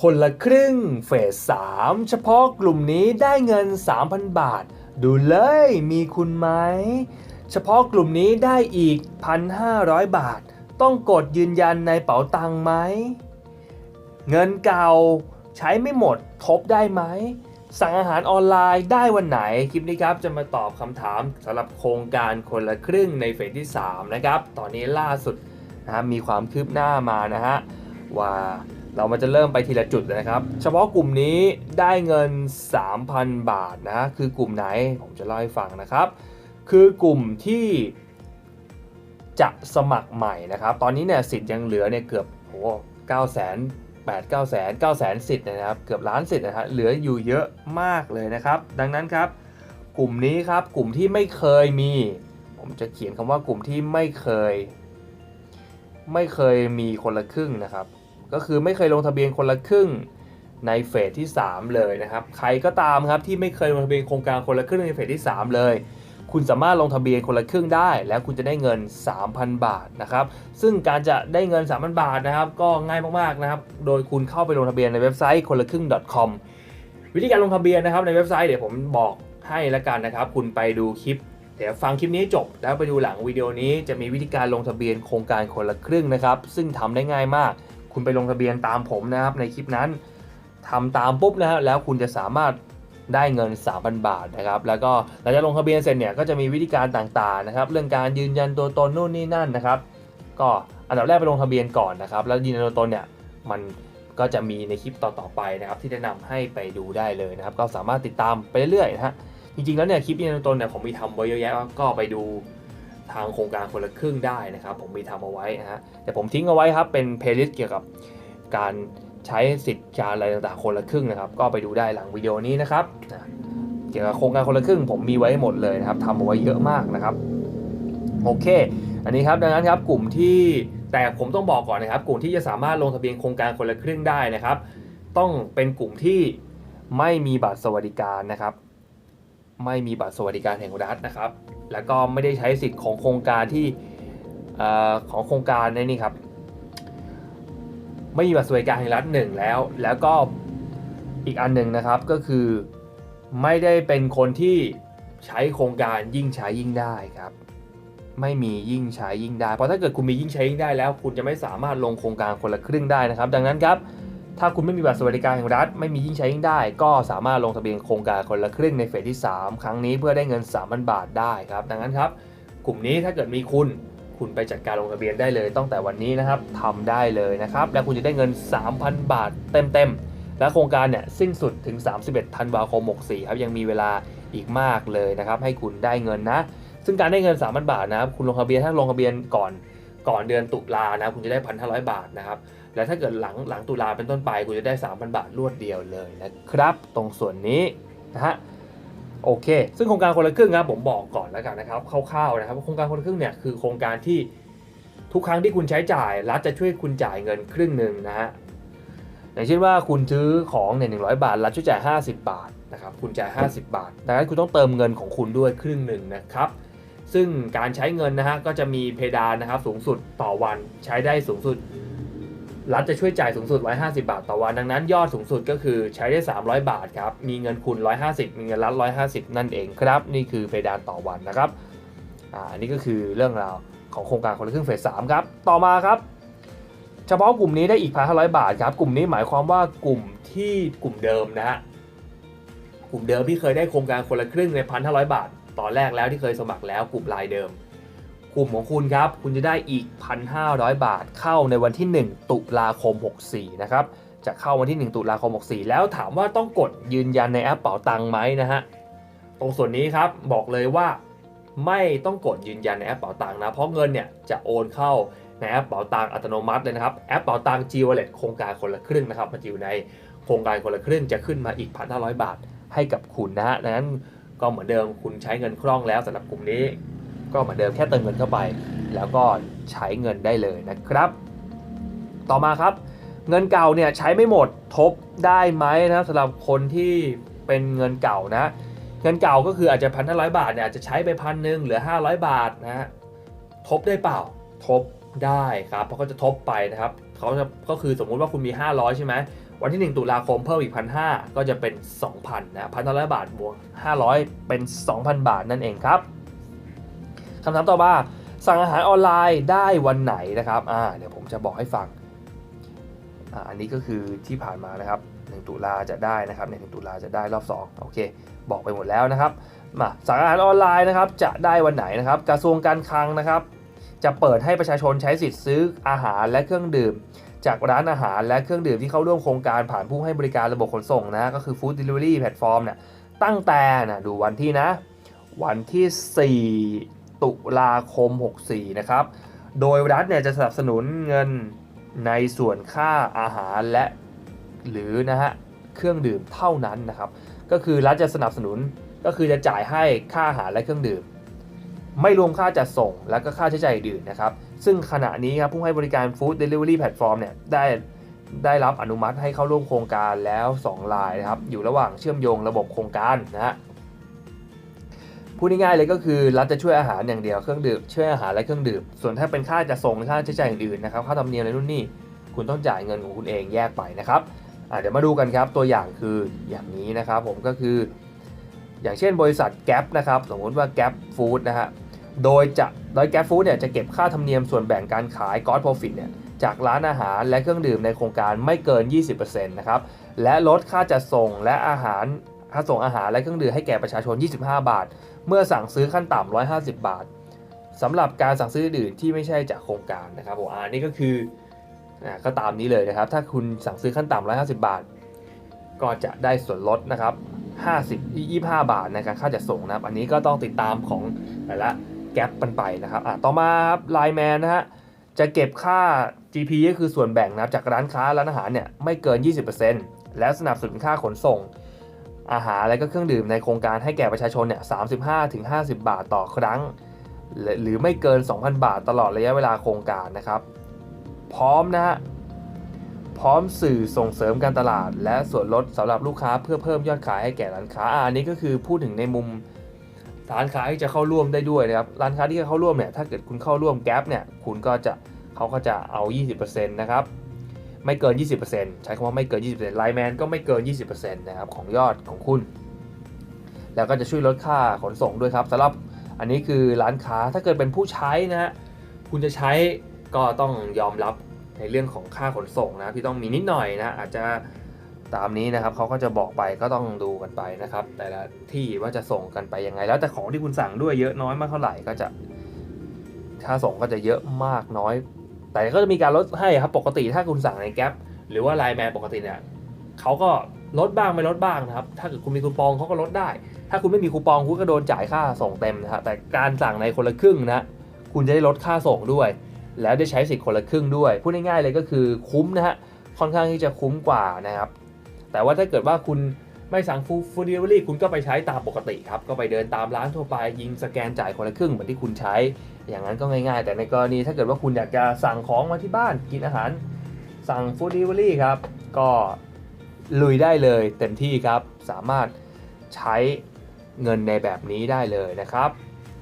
คนละครึ่งเฟส 3 เฉพาะกลุ่มนี้ได้เงิน 3,000 บาท ดูเลยมีคุณไหม เฉพาะกลุ่มนี้ได้อีก 1,500 บาท ต้องกดยืนยันในเป๋าตังค์ไหม เงินเก่าใช้ไม่หมดทบได้ไหม สั่งอาหารออนไลน์ได้วันไหน คลิปนี้ครับจะมาตอบคำถามสำหรับโครงการคนละครึ่งในเฟสที่ 3 นะครับ ตอนนี้ล่าสุดนะมีความคืบหน้ามานะฮะว่า เรามันจะเริ่มไปทีละจุดเลยนะครับ เฉพาะกลุ่มนี้ได้เงิน 3,000 บาทนะ คือกลุ่มไหนผมจะเล่าให้ฟังนะครับ คือกลุ่มที่จะสมัครใหม่นะครับ ตอนนี้เนี่ยสิทธิ์ยังเหลือเนี่ยเกือบโห9 0 0 0 0 8 9 0 0 0 0 9 0 0 0 0สิทธิ์นะครับ เกือบล้านสิทธิ์นะฮะเหลืออยู่เยอะมากเลยนะครับ ดังนั้นครับ กลุ่มนี้ครับกลุ่มที่ไม่เคยมี ผมจะเขียนคำว่ากลุ่มที่ไม่เคย ไม่เคยมีคนละครึ่งนะครับ ก็คือไม่เคยลงทะเบียนคนละครึ่งในเฟสที่ 3 เลยนะครับ ใครก็ตามครับที่ไม่เคยลงทะเบียนโครงการคนละครึ่งในเฟสที่ 3 เลย คุณสามารถลงทะเบียนคนละครึ่งได้ แล้วคุณจะได้เงิน 3,000 บาทนะครับ ซึ่งการจะได้เงิน 3,000 บาทนะครับ ก็ง่ายมากๆนะครับ โดยคุณเข้าไปลงทะเบียนในเว็บไซต์คนละครึ่ง .com วิธีการลงทะเบียนนะครับในเว็บไซต์เดี๋ยวผมบอกให้แล้วกันนะครับ คุณไปดูคลิปเดี๋ยวฟังคลิปนี้จบ แล้วไปดูหลังวิดีโอนี้จะมีวิธีการลงทะเบียนโครงการคนละครึ่งนะครับ ซึ่งทำได้ง่ายมาก คุณไปลงทะเบียนตามผมนะครับในคลิปนั้นทำตามปุ๊บนะฮะแล้วคุณจะสามารถได้เงิน 3,000 บาทนะครับ แล้วก็หลังจากลงทะเบียนเสร็จเนี่ยก็จะมีวิธีการต่างๆนะครับ เรื่องการยืนยันตัวตนนู่นนี่นั่นนะครับ ก็อันดับแรกไปลงทะเบียนก่อนนะครับ แล้วยืนยันตัวตนเนี่ยมันก็จะมีในคลิปต่อๆไปนะครับ ที่แนะนำให้ไปดูได้เลยนะครับ ก็สามารถติดตามไปเรื่อยๆนะฮะจริงๆแล้วเนี่ยคลิปยืนยันตัวตนเนี่ยผมมีทำไว้เยอะแยะก็ไปดู ทางโครงการคนละครึ่งได้นะครับ ผมมีทำเอาไว้นะฮะแต่ผมทิ้งเอาไว้ครับเป็นเพลย์ลิสต์เกี่ยวกับการใช้สิทธิ์การอะไรต่างๆคนละครึ่งนะครับ ก็ไปดูได้หลังวิดีโอนี้นะครับนะเกี่ยวกับโครงการคนละครึ่ง ผมมีไว้หมดเลยนะครับทำเอาไว้เยอะมากนะครับโอเค อันนี้ครับดังนั้นครับกลุ่มที่แต่ผมต้องบอกก่อนนะครับ กลุ่มที่จะสามารถลงทะเบียนโครงการคนละครึ่งได้นะครับ ต้องเป็นกลุ่มที่ไม่มีบัตรสวัสดิการนะครับ ไม่มีบัตรสวัสดิการแห่งรัฐนะครับ แล้วก็ไม่ได้ใช้สิทธิ์ของโครงการที่อของโครงการในนี่ครับ ไม่มีบัตรสวัสดิการแห่งรัฐหนึ่งแล้ว แล้วก็อีกอันหนึ่งนะครับก็คือไม่ได้เป็นคนที่ใช้โครงการยิ่งใช้ยิ่งได้ครับ ไม่มียิ่งใช้ยิ่งได้ เพราะถ้าเกิดคุณมียิ่งใช้ยิ่งได้แล้ว คุณจะไม่สามารถลงโครงการคนละครึ่งได้นะครับ ดังนั้นครับ ถ้าคุณไม่มีบัตรสวัสดิการแห่งรัฐไม่มียิ่งใช้ยิ่งได้ ก็สามารถลงทะเบียนโครงการคนละครึ่งในเฟสที่ 3 ครั้งนี้เพื่อได้เงิน 3,000 บาทได้ครับ ดังนั้นครับ กลุ่มนี้ถ้าเกิดมีคุณ คุณไปจัดการลงทะเบียนได้เลยตั้งแต่วันนี้นะครับทำได้เลยนะครับ แล้วคุณจะได้เงิน 3,000 บาทเต็มๆ และโครงการเนี่ยสิ้นสุดถึง 31 ธันวาคม 64 ครับ ยังมีเวลาอีกมากเลยนะครับ ให้คุณได้เงินนะ ซึ่งการได้เงิน 3,000 บาทนะครับ คุณลงทะเบียนถ้าลงทะเบียนก่อนก่อนเดือนตุลานะ คุณจะได้ 1,500 บาทนะครับ แล้วถ้าเกิดหลังหลังตุลาเป็นต้นไปคุณจะได้ 3,000 บาทรวดเดียวเลยนะครับ ตรงส่วนนี้นะฮะโอเค ซึ่งโครงการคนละครึ่งครับผมบอกก่อนแล้วกันนะครับคร่าวๆนะครับว่าโครงการคนละครึ่งเนี่ยคือโครงการที่ทุกครั้งที่คุณใช้จ่ายรัฐจะช่วยคุณจ่ายเงินครึ่งหนึ่งนะฮะอย่างเช่นว่าคุณซื้อของเนี่ยหนึ่งบาทรัฐช่วยจ่าย 50 บาทนะครับคุณจ่าย 50 บาทดังนั้นคุณต้องเติมเงินของคุณด้วยครึ่งหนึ่งนะครับซึ่งการใช้เงินนะฮะก็จะมีเพดานนะครับสูงสุดต่อวันใช้ได้สูงสุด รัฐจะช่วยจ่ายสูงสุด150 บาทต่อวัน ดังนั้นยอดสูงสุดก็คือใช้ได้ 300 บาทครับ มีเงินคุณ 150 มีเงินรัฐ 150 นั่นเองครับ นี่คือเพดานต่อวันนะครับ อ่า นี่ก็คือเรื่องราวของโครงการคนละครึ่งเฟส3ครับ ต่อมาครับ เฉพาะกลุ่มนี้ได้อีก1,500บาทครับ กลุ่มนี้หมายความว่ากลุ่มที่กลุ่มเดิมนะฮะ กลุ่มเดิมที่เคยได้โครงการคนละครึ่งใน1,500บาท ตอนแรกแล้วที่เคยสมัครแล้วกลุ่มรายเดิม กลุ่มของคุณครับ คุณจะได้อีก 1,500 บาทเข้าในวันที่ 1 ตุลาคม 64 นะครับ จะเข้าวันที่ 1 ตุลาคม 64 แล้วถามว่าต้องกดยืนยันในแอปเป๋าตังค์ไหมนะฮะ ตรงส่วนนี้ครับบอกเลยว่าไม่ต้องกดยืนยันในแอปเป๋าตังค์นะ เพราะเงินเนี่ยจะโอนเข้าในแอปเป๋าตังค์อัตโนมัติเลยนะครับ แอปเป๋าตังค์ G Wallet โครงการคนละครึ่งนะครับ มันจะอยู่ในโครงการคนละครึ่งจะขึ้นมาอีก 1,500 บาทให้กับคุณนะฮะ ดังนั้นก็เหมือนเดิมคุณใช้เงินคล่องแล้วสำหรับกลุ่มนี้ ก็เหมือนเดิมแค่เติมเงินเข้าไป แล้วก็ใช้เงินได้เลยนะครับ ต่อมาครับ เงินเก่าเนี่ยใช้ไม่หมดทบได้ไหมนะสำหรับคนที่เป็นเงินเก่านะ เงินเก่าก็คืออาจจะพันห้าร้อยบาทเนี่ยอาจจะใช้ไปพันหนึ่งเหลือ 500 บาทนะฮะทบได้เปล่าทบได้ครับเพราะเขาจะทบไปนะครับเขาจะก็คือสมมุติว่าคุณมี 500 ใช่ไหมวันที่ 1 ตุลาคมเพิ่มอีก1,500ก็จะเป็น 2,000นะพันห้าร้อยบาทบวก500 เป็น 2,000 บาทนั่นเองครับ คำถามต่อมาสั่งอาหารออนไลน์ได้วันไหนนะครับอ่าเดี๋ยวผมจะบอกให้ฟังอ่าอันนี้ก็คือที่ผ่านมานะครับ1ตุลาจะได้นะครับใน1ตุลาจะได้รอบ 2 โอเค บอกไปหมดแล้วนะครับมาสั่งอาหารออนไลน์นะครับจะได้วันไหนนะครับ กระทรวงการคลังนะครับ จะเปิดให้ประชาชนใช้สิทธิ์ซื้ออาหารและเครื่องดื่ม จากร้านอาหารและเครื่องดื่มที่เข้าร่วมโครงการผ่านผู้ให้บริการระบบขนส่งนะก็คือ Food Delivery Platform เนี่ยตั้งแต่นะดูวันที่นะ วันที่ 4 ตุลาคม 64 นะครับ โดยรัฐเนี่ยจะสนับสนุนเงินในส่วนค่าอาหารและหรือนะฮะเครื่องดื่มเท่านั้นนะครับ ก็คือรัฐจะสนับสนุนก็คือจะจ่ายให้ค่าอาหารและเครื่องดื่ม ไม่รวมค่าจัดส่งและก็ค่าใช้จ่ายอื่นนะครับ ซึ่งขณะนี้ครับผู้ให้บริการ Food Delivery Platform เนี่ยได้ได้รับอนุมัติให้เข้าร่วมโครงการแล้ว 2 รายนะครับ อยู่ระหว่างเชื่อมโยงระบบโครงการนะฮะ พูดง่ายๆเลยก็คือรัฐจะช่วยอาหารอย่างเดียวเครื่องดื่มช่วยอาหารและเครื่องดื่ม ส่วนถ้าเป็นค่าจัดส่งค่าใช้จ่ายอื่นๆนะครับค่าธรรมเนียมอะไรนู่นนี่คุณต้องจ่ายเงินของคุณเองแยกไปนะครับเดี๋ยวมาดูกันครับตัวอย่างคืออย่างนี้นะครับผมก็คือ อย่างเช่นบริษัทแก p นะครับสมมติว่าแก p Food นะฮะโดยจะโดยแก p Food เนี่ยจะเก็บค่าธรรมเนียมส่วนแบ่งการขาย g o d Profit เนี่ยจากร้านอาหารและเครื่องดื่มในโครงการไม่เกิน 20%นะครับและลดค่าจัดส่งและอาหาร ค่าส่งอาหารและเครื่องดื่มให้แก่ประชาชน 25 บาท เมื่อสั่งซื้อขั้นต่ำ150 บาทสำหรับการสั่งซื้ออื่นที่ไม่ใช่จากโครงการนะครับผมอันนี้ก็คือก็ตามนี้เลยนะครับ ถ้าคุณสั่งซื้อขั้นต่ำ150 บาท ก็จะได้ส่วนลดนะครับ50 25 บาทในการค่าจัดส่งนะครับ อันนี้ก็ต้องติดตามของแต่ละแก๊ปกันไปนะครับอะต่อมาครับไลแมนนะฮะจะเก็บค่า GP ก็คือส่วนแบ่งนะครับจากร้านค้าร้านอาหารเนี่ยไม่เกิน 20%และสนับสนุนค่าขนส่ง อาหารและก็เครื่องดื่มในโครงการให้แก่ประชาชนเนี่ย35-50 บาทต่อครั้ง หรือไม่เกิน 2,000 บาทตลอดระยะเวลาโครงการนะครับ พร้อมนะฮะพร้อมสื่อส่งเสริมการตลาด และส่วนลดสำหรับลูกค้าเพื่อเพิ่มยอดขายให้แก่ร้านค้าอะอันนี้ก็คือพูดถึงในมุมร้านค้าที่จะเข้าร่วมได้ด้วยนะครับร้านค้าที่จะเข้าร่วมเนี่ยถ้าเกิดคุณเข้าร่วมแก๊ปเนี่ยคุณก็จะเขาก็จะเอา 20%นะครับ ไม่เกิน 20%ใช้คำว่าไม่เกิน 20%ไลแมนก็ไม่เกิน 20%นะครับของยอดของคุณ แล้วก็จะช่วยลดค่าขนส่งด้วยครับสำหรับอันนี้คือร้านค้าถ้าเกิดเป็นผู้ใช้นะฮะคุณจะใช้ก็ต้องยอมรับในเรื่องของค่าขนส่งนะที่ต้องมีนิดหน่อยนะอาจจะตามนี้นะครับเขาก็จะบอกไปก็ต้องดูกันไปนะครับ แต่ละที่ว่าจะส่งกันไปยังไง แล้วแต่ของที่คุณสั่งด้วยเยอะน้อยมากเท่าไหร่ก็จะค่าส่งก็จะเยอะมากน้อย แต่ก็จะมีการลดให้ครับปกติถ้าคุณสั่งในแก๊ปหรือว่าไลน์แมนปกติเนี่ยเขาก็ลดบ้างไม่ลดบ้างนะครับ ถ้าเกิดคุณมีคูปองเขาก็ลดได้ ถ้าคุณไม่มีคูปองคุณก็โดนจ่ายค่าส่งเต็มนะฮะแต่การสั่งในคนละครึ่งนะคุณจะได้ลดค่าส่งด้วย แล้วได้ใช้สิทธิ์คนละครึ่งด้วยพูดง่ายๆเลยก็คือคุ้มนะฮะค่อนข้างที่จะคุ้มกว่านะครับ แต่ว่าถ้าเกิดว่าคุณ ไม่สั่งฟูฟูดเดลิเวอรี่คุณก็ไปใช้ตามปกติครับ ก็ไปเดินตามร้านทั่วไป ยิงสแกนจ่ายคนละครึ่งเหมือนที่คุณใช้ อย่างนั้นก็ง่ายๆ แต่ในกรณีถ้าเกิดว่าคุณอยากจะสั่งของมาที่บ้านกินอาหาร สั่งฟูดเดลิเวอรี่ครับ ก็ลุยได้เลยเต็มที่ครับ สามารถใช้เงินในแบบนี้ได้เลยนะครับ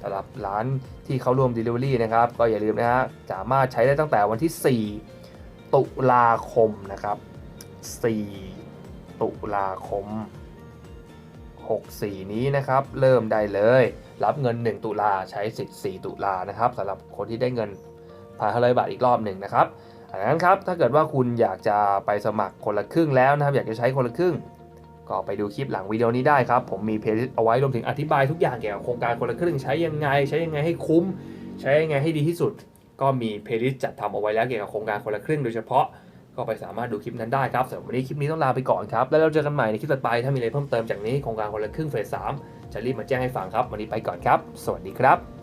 สำหรับร้านที่เขาร่วม Delivery นะครับ ก็อย่าลืมนะฮะสามารถใช้ได้ตั้งแต่วันที่ 4 ตุลาคมนะครับ 4 ตุลาคม 64 นี้นะครับ เริ่มได้เลย รับเงิน 1 ตุลาใช้สิทธิ์ 4 ตุลานะครับสำหรับคนที่ได้เงินพันห้าร้อยบาทอีกรอบหนึ่งนะครับดังนั้นครับถ้าเกิดว่าคุณอยากจะไปสมัครคนละครึ่งแล้วนะครับ อยากจะใช้คนละครึ่ง ก็ไปดูคลิปหลังวิดีโอนี้ได้ครับ ผมมีเพลย์เอาไว้รวมถึงอธิบายทุกอย่างเกี่ยวกับโครงการคนละครึ่ง ใช้ยังไง ใช้ยังไงให้คุ้ม ใช้ยังไงให้ดีที่สุด ก็มีเพลท์จัดทำเอาไว้แล้วเกี่ยวกับโครงการคนละครึ่งโดยเฉพาะ ก็ไปสามารถดูคลิปนั้นได้ครับสำหรับวันนี้คลิปนี้ต้องลาไปก่อนครับ แล้วเราเจอกันใหม่ในคลิปต่อไป ถ้ามีอะไรเพิ่มเติมจากนี้โครงการคนละครึ่งเฟสสามจะรีบมาแจ้งให้ฟังครับ วันนี้ไปก่อนครับ สวัสดีครับ